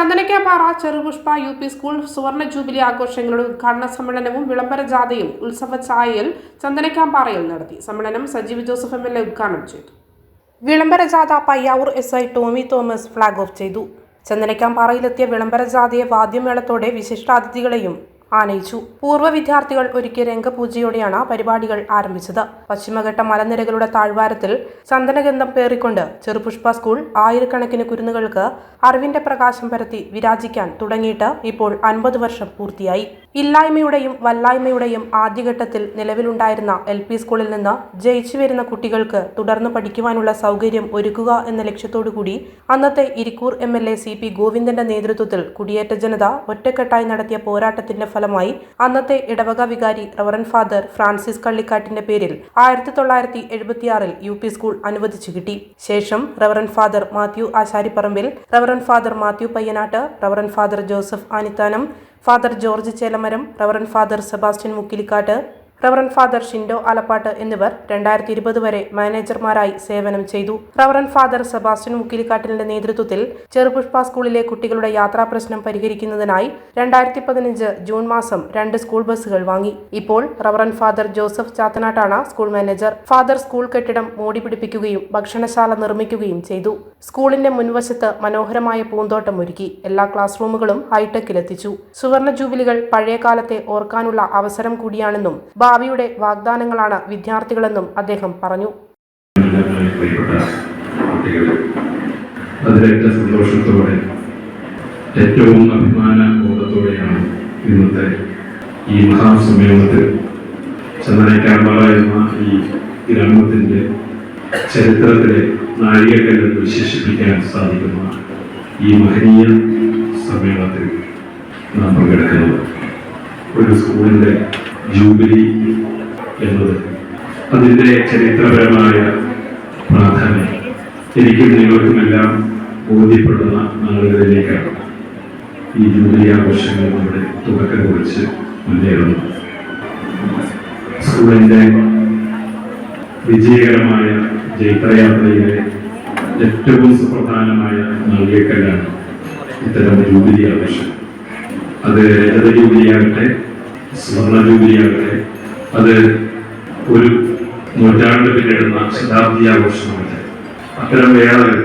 Chandanakkampara Cherupushpa U P school സുവർണ jubilee ആഘോഷങ്ങളുടെ ഉദ്ഘാടന സമ്മേളനവും വിളംബര ജാഥയും ഉത്സവ ചായയിൽ ചന്ദനക്കാമ്പാറയിൽ നടത്തി. സമ്മേളനം Sajeev Joseph M L A ഉദ്ഘാടനം ചെയ്തു. വിളംബര ജാഥ Payyavoor S I Tomy Thomas flag off ചെയ്തു. ചന്ദനക്കാമ്പാറയിലെത്തിയ വിളംബര ജാഥയെ വാദ്യമേളത്തോടെ വിശിഷ്ടാതിഥികളെയും ആനയിച്ചു. പൂർവ വിദ്യാർത്ഥികൾ ഒരുക്കിയ രംഗപൂജയോടെയാണ് പരിപാടികൾ ആരംഭിച്ചത്. പശ്ചിമഘട്ട മലനിരകളുടെ താഴ്വാരത്തിൽ ചന്ദനഗന്ധം പേറിക്കൊണ്ട് ചെറുപുഷ്പ സ്കൂൾ ആയിരക്കണക്കിന് കുരുന്നുകൾക്ക് അറിവിന്റെ പ്രകാശം പരത്തി വിരാജിക്കാൻ തുടങ്ങിയിട്ട് ഇപ്പോൾ അൻപത് വർഷം പൂർത്തിയായി. ഇല്ലായ്മയുടെയും വല്ലായ്മയുടെയും ആദ്യഘട്ടത്തിൽ നിലവിലുണ്ടായിരുന്ന എൽ പി സ്കൂളിൽ നിന്ന് ജയിച്ചു വരുന്ന കുട്ടികൾക്ക് തുടർന്ന് പഠിക്കുവാനുള്ള സൗകര്യം ഒരുക്കുക എന്ന ലക്ഷ്യത്തോടുകൂടി അന്നത്തെ Irikkur M L A C P ഗോവിന്ദന്റെ നേതൃത്വത്തിൽ കുടിയേറ്റ ജനത ഒറ്റക്കെട്ടായി നടത്തിയ പോരാട്ടത്തിന്റെ ഫലമായി അന്നത്തെ ഇടവക വികാരി റവറൻ ഫാദർ ഫ്രാൻസിസ് കള്ളിക്കാട്ടിന്റെ പേരിൽ ആയിരത്തി തൊള്ളായിരത്തി എഴുപത്തിയാറിൽ യു പി സ്കൂൾ അനുവദിച്ചു കിട്ടി. ശേഷം reverend father Mathew Asharipparambil reverend father Mathew Payyanattu reverend father Joseph Anithanam father George Chelamaram reverend father Sebastian Mukkilikkattu reverend father Shindo Alappattu എന്നിവർ രണ്ടായിരത്തി ഇരുപത് വരെ മാനേജർമാരായി സേവനം ചെയ്തു. റവറൻ ഫാദർ സെബാസ്റ്റ്യൻ മുക്കിലിക്കാട്ടിലിന്റെ നേതൃത്വത്തിൽ ചെറുപുഷ്പ സ്കൂളിലെ കുട്ടികളുടെ യാത്രാ പ്രശ്നം പരിഹരിക്കുന്നതിനായി രണ്ടായിരത്തി പതിനഞ്ച് ജൂൺ മാസം രണ്ട് സ്കൂൾ ബസ്സുകൾ വാങ്ങി. ഇപ്പോൾ റവറൻ ഫാദർ ജോസഫ് ചാത്തനാട്ടാണ് സ്കൂൾ മാനേജർ. ഫാദർ സ്കൂൾ കെട്ടിടം മോടി പിടിപ്പിക്കുകയും ഭക്ഷണശാല നിർമ്മിക്കുകയും ചെയ്തു. സ്കൂളിന്റെ മുൻവശത്ത് മനോഹരമായ പൂന്തോട്ടം ഒരുക്കി. എല്ലാ ക്ലാസ് റൂമുകളും ഹൈടെക്കിലെത്തിച്ചു. സുവർണ ജൂബിലികൾ പഴയകാലത്തെ ഓർക്കാനുള്ള അവസരം കൂടിയാണെന്നും ഭാവിയുടെ വാഗ്ദാനങ്ങളാണ് വിദ്യാർത്ഥികളെന്നും അദ്ദേഹം പറഞ്ഞു. അതിലേറ്റവും സന്തോഷത്തോടെ ഏറ്റവും അഭിമാന ബോധത്തോടെയാണ് ഇന്നത്തെ ഈ മഹാസമ്മേളനത്തിൽ ചന്ദനക്കാമ്പാറ എന്ന ഈ ഗ്രാമത്തിന്റെ ചരിത്രത്തിലെ നാഴികക്കല്ലെന്ന് വിശേഷിപ്പിക്കാൻ സാധിക്കുന്ന ഈ മഹനീയ സമ്മേളനത്തിൽ നാം പങ്കെടുക്കുന്നത്. ഒരു സ്കൂളിന്റെ ജൂബിലി എന്നത്. അതിന്റെ ചരിത്രപരമായ പ്രാധാന്യം. എനിക്കും നിങ്ങൾക്കുമെല്ലാം ബോധ്യപ്പെടുന്ന നാളുകളിലേക്കാണ് ഈ ജൂബിലി ആഘോഷങ്ങൾ നമ്മുടെ തുടക്കം കുറിച്ച് മുന്നേറുന്നു സ്കൂളിന്റെ വിജയകരമായ ജൈത്രയാത്രയിലെ ഏറ്റവും സുപ്രധാനമായ നാളികക്കല്ലാണ് ഇത്തരം ജൂബിലി ആഘോഷം. അത് രജത ജൂബിലിയാകട്ടെ ജൂബിലിയാകട്ടെ അത് ഒരു നൂറ്റാണ്ട് പിന്നിടുന്ന ശതാബ്ദി ആഘോഷമാണ്. അത്തരം വേളകൾ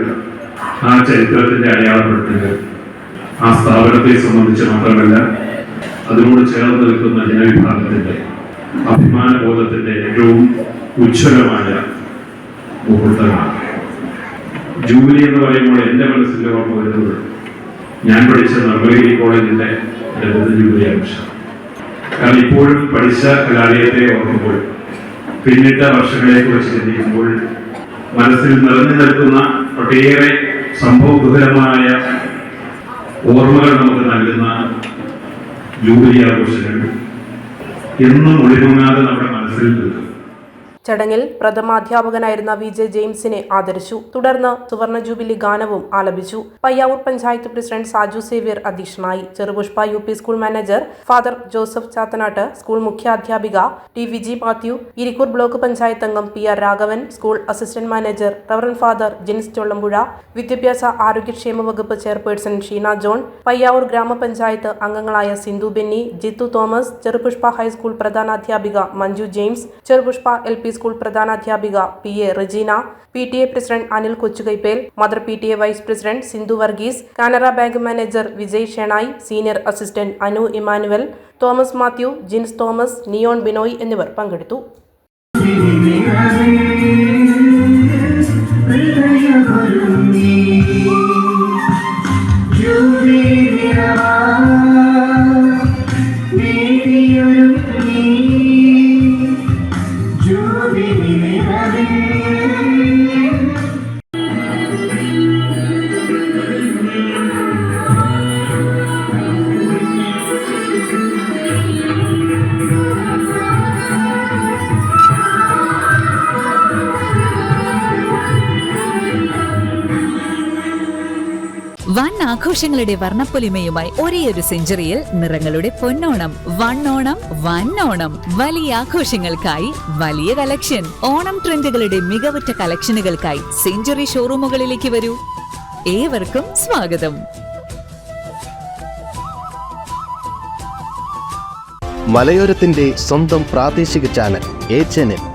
ആ ചരിത്രത്തിന്റെ അടയാളപ്പെടുത്തുക ആ സ്ഥാപനത്തെ സംബന്ധിച്ച് മാത്രമല്ല അതിനോട് ചേർന്ന് നിൽക്കുന്ന ജനവിഭാഗത്തിന്റെ അഭിമാന ബോധത്തിന്റെ ഏറ്റവും ഉജ്ജ്വലമായ മുഹൂർത്തങ്ങളാണ്. ജൂലി എന്ന് പറയുമ്പോൾ എന്റെ ഓർമ്മ വരുന്നത് ഞാൻ പഠിച്ച നർമ്മഗിരി കോളേജിന്റെ ജൂബിലി ആഘോഷം കാരണം ഇപ്പോഴും പഠിച്ച കലാലയത്തെ ഓർക്കുമ്പോൾ പിന്നിട്ട വർഷങ്ങളെ കുറിച്ച് ചിന്തിക്കുമ്പോൾ മനസ്സിൽ നിറഞ്ഞു നിൽക്കുന്ന ഒട്ടേറെ സംഭവബഹുലമായ ഓർമ്മകൾ നമുക്ക് നൽകുന്ന ജൂബിലി ആഘോഷങ്ങൾ എന്നും ഒളിമുങ്ങാതെ നമ്മുടെ മനസ്സിൽ നിൽക്കും ചടങ്ങിൽ പ്രഥമാധ്യാപകനായിരുന്ന വി ജെ ജെയിംസിനെ ആദരിച്ചു. തുടർന്ന് സുവർണ ജൂബിലി ഗാനവും ആലപിച്ചു. പയ്യാവൂർ പഞ്ചായത്ത് പ്രസിഡന്റ് സാജു സേവ്യർ അധ്യക്ഷനായി. Cherupushpa U P school manager father Joseph Chathanattu school മുഖ്യാധ്യാപിക T Viji Mathew Irikkur block panchayat അംഗം P R Raghavan school assistant manager reverend father Jins Chollampuzha വിദ്യാഭ്യാസ ആരോഗ്യക്ഷേമ വകുപ്പ് ചെയർപേഴ്സൺ ഷീന ജോൺ പയ്യാവൂർ ഗ്രാമപഞ്ചായത്ത് അംഗങ്ങളായ Sindhu Benny Jithu Thomas Cherupushpa high school പ്രധാനാധ്യാപിക Manju James Cherupushpa L P school പ്രധാനാധ്യാപിക P A Rejina P T A president Anil Kochukaippel mother P T A vice president Sindhu Varghese Canara bank manager Vijay Shenoy senior assistant Anu Emmanuel Thomas Mathew Jins Thomas Neon Binoy എന്നിവർ പങ്കെടുത്തു. One ആഘോഷങ്ങളുടെ വർണപ്പൊലിമയുമായി ഒരേയൊരു സെഞ്ചുറിയിൽ നിറങ്ങളുടെ പൊന്നോണം വണ്ണോണം വണ്ണോണം വലിയ ആഘോഷങ്ങൾക്കായി വലിയ collection. Onam ട്രെൻഡുകളുടെ മികവുറ്റ കളക്ഷനുകൾക്കായി century ഷോറൂമുകളിലേക്ക് വരൂ. ഏവർക്കും സ്വാഗതം. മലയോരത്തിന്റെ സ്വന്തം പ്രാദേശിക ചാനൽ എ ചാനൽ.